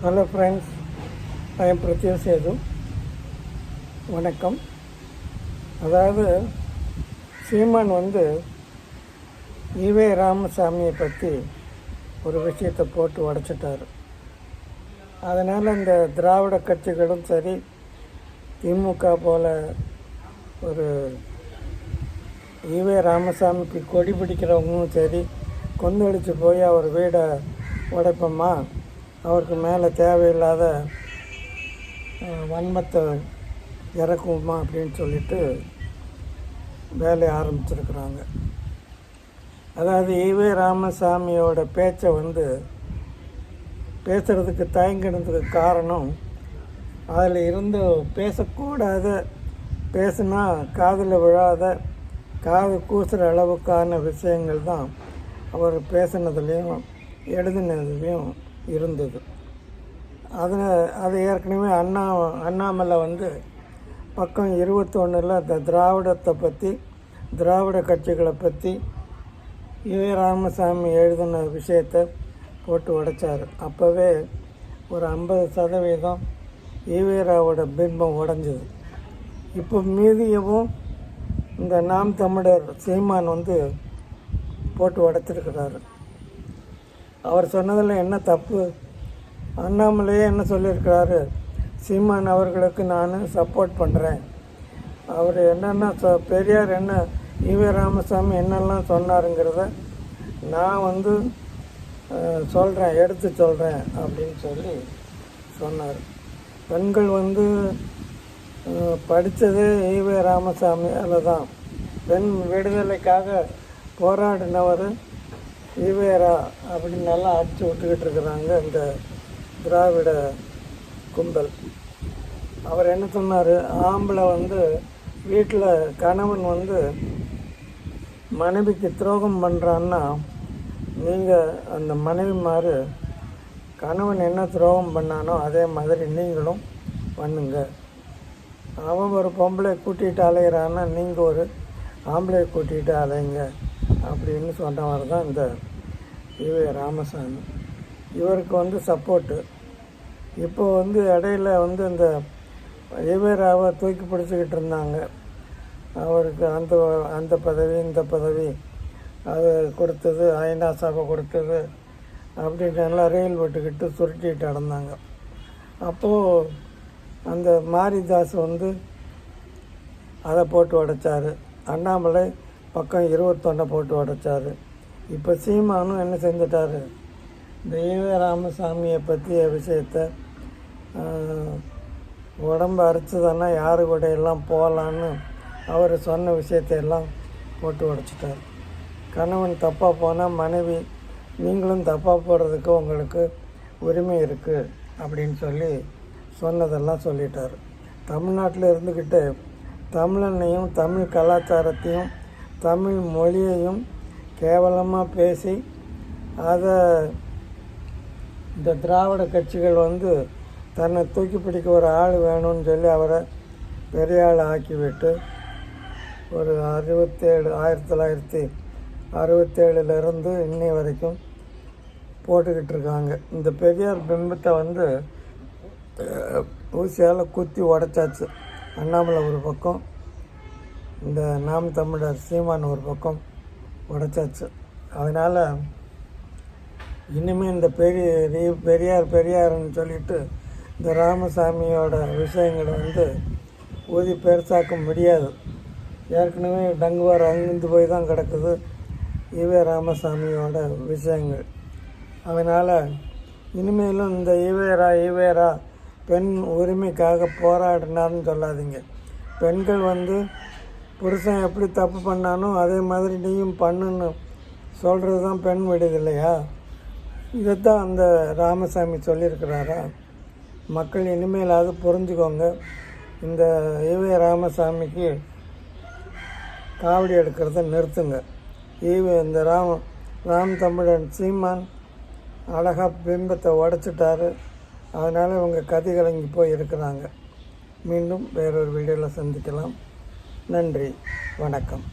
Hello friends I am Prathya Sethu வணக்கம். அதாவது சீமான் வந்து ஈவே ராமசாமியை பற்றி ஒரு விஷயத்தை போட்டு உடச்சிட்டார். அதனால் இந்த திராவிட கட்சிகளும் சரி திமுக போல் ஒரு ஈவே ராமசாமிக்கு கொடி பிடிக்கிறவங்களும் சரி கொந்தளிச்சு போய் அவர் வீடை உடைப்போமா? அவருக்கு மேலே தேவையில்லாத வன்மத்தை இறக்குமா அப்படின்னு சொல்லிட்டு வேலையை ஆரம்பிச்சிருக்கிறாங்க. அதாவது ஈவே ராமசாமியோட பேச்சை வந்து பேசுகிறதுக்கு தயங்கினதுக்கு காரணம் அதில் இருந்து பேசக்கூடாத பேசுனா காதில் விழாத காது கூசுகிற அளவுக்கான விஷயங்கள் தான் அவர் பேசினதுலேயும் எழுதினதுலேயும் இருந்தது. அதில் அது ஏற்கனவே அண்ணா அண்ணாமலை வந்து பக்கம் இருபத்தொன்னில் அந்த திராவிடத்தை பற்றி திராவிட கட்சிகளை பற்றி ஏ ராமசாமி எழுதின விஷயத்தை போட்டு உடைச்சார். அப்போவே ஒரு ஐம்பது சதவீதம் ஈவேராவோட பிம்பம் உடைஞ்சது. இப்போ மீதியவும் இந்த நாம் தமிழர் சீமான் வந்து போட்டு உடைச்சிருக்கிறாரு. அவர் சொன்னதில் என்ன தப்பு? அண்ணாமலையே என்ன சொல்லியிருக்கிறாரு? சீமான் அவர்களுக்கு நான் சப்போர்ட் பண்ணுறேன் அவர் என்னென்ன சொ பெரியார் என்ன ஈவே ராமசாமி என்னெல்லாம் சொன்னாருங்கிறத நான் வந்து சொல்கிறேன் எடுத்து சொல்கிறேன் அப்படின்னு சொல்லி சொன்னார். பெண்கள் வந்து படித்தது ஈவே ராமசாமியால் தான் பெண் விடுதலைக்காக போராடினவர் ஈவேரா அப்படின்னு நல்லா அடித்து விட்டுக்கிட்டு இருக்கிறாங்க இந்த திராவிட கும்பல். அவர் என்ன சொன்னார்? ஆம்பளை வந்து வீட்டில் கணவன் வந்து மனைவிக்கு துரோகம் பண்ணுறான்னா நீங்கள் அந்த மனைவிமார் கணவன் என்ன துரோகம் பண்ணானோ அதே மாதிரி நீங்களும் பண்ணுங்க. அவன் ஒரு பொம்பளை கூட்டிகிட்டு அலையிறான்னா நீங்கள் ஒரு ஆம்பளை கூட்டிகிட்டு அலைங்க. அப்படின்னு சொன்னவர் தான் இந்த ஈவே ராமசாமி. இவருக்கு வந்து சப்போர்ட்டு இப்போ வந்து இடையில வந்து இந்த ஈவேராவை தூக்கி பிடிச்சிக்கிட்டு இருந்தாங்க. அவருக்கு அந்த அந்த பதவி இந்த பதவி அது கொடுத்தது ஐநா சபை கொடுத்தது அப்படின்னு எல்லாம் ரயில் விட்டுக்கிட்டு சுருட்டிட்டு நடந்தாங்க. அப்போது அந்த மாரிதாஸ் வந்து அதை போட்டு உடைச்சார். அண்ணாமலை பக்கம் இருபத்தொன்னை போட்டு உடைச்சார். இப்போ சீமானும் என்ன செஞ்சிட்டார்? தெய்வ ராமசாமியை பற்றிய விஷயத்த உடம்பு அரைச்சதுன்னா யாரு கூட எல்லாம் போகலான்னு அவர் சொன்ன விஷயத்தையெல்லாம் போட்டு உடைச்சிட்டார். கணவன் தப்பாக போனால் மனைவி நீங்களும் தப்பாக போகிறதுக்கு உங்களுக்கு உரிமை இருக்குது அப்படின்னு சொல்லி சொன்னதெல்லாம் சொல்லிட்டார். தமிழ்நாட்டில் இருந்துக்கிட்டு தமிழனையும் தமிழ் கலாச்சாரத்தையும் தமிழ் மொழியையும் கேவலமாக பேசி அதை இந்த திராவிட கட்சிகள் வந்து தன்னை தூக்கி பிடிக்க ஒரு ஆள் வேணும்னு சொல்லி அவரை பெரிய ஆள் ஆக்கி விட்டு ஒரு அறுபத்தேழு ஆயிரத்தி தொள்ளாயிரத்தி அறுபத்தேழுலேருந்து இன்னை வரைக்கும் போட்டுக்கிட்டு இருக்காங்க. இந்த பெரியார் பிம்பத்தை வந்து ஊசியால் குத்தி உடச்சாச்சு. அண்ணாமலை ஒரு பக்கம் இந்த நாம் தமிழர் சீமான் ஒரு பக்கம் உடைச்சாச்சு. அதனால் இனிமேல் இந்த பெரிய பெரியார் பெரியார்னு சொல்லிட்டு இந்த ராமசாமியோட விஷயங்களை வந்து ஊதி பெருசாக்க முடியாது. ஏற்கனவே டங்குவார் அங்கிருந்து போய் தான் கிடக்குது. ஈவே ராமசாமியோட விஷயங்கள். அதனால் இனிமேலும் இந்த ஈவேரா ஈவேரா பெண் உரிமைக்காக போராடினார்னு சொல்லாதீங்க. பெண்கள் வந்து புருஷன் எப்படி தப்பு பண்ணானோ அதே மாதிரி நீயும் பண்ணுன்னு சொல்கிறது தான் பெண் விடுதலையா இதைத்தான் அந்த ராமசாமி சொல்லியிருக்கிறாரா? மக்கள் இனிமேலாவது புரிஞ்சுக்கோங்க இந்த ஈவே ராமசாமிக்கு காவடி எடுக்கிறத நிறுத்துங்க. ஈவே இந்த ராம ராம் தமிழன் சீமான் அழகாக பிம்பத்தை உடைச்சிட்டாரு. அதனால் இவங்க கதி கலங்கி போய் இருக்கிறாங்க மீண்டும் வேறொரு வீடியோவில் சந்திக்கலாம். நன்றி. வணக்கம்.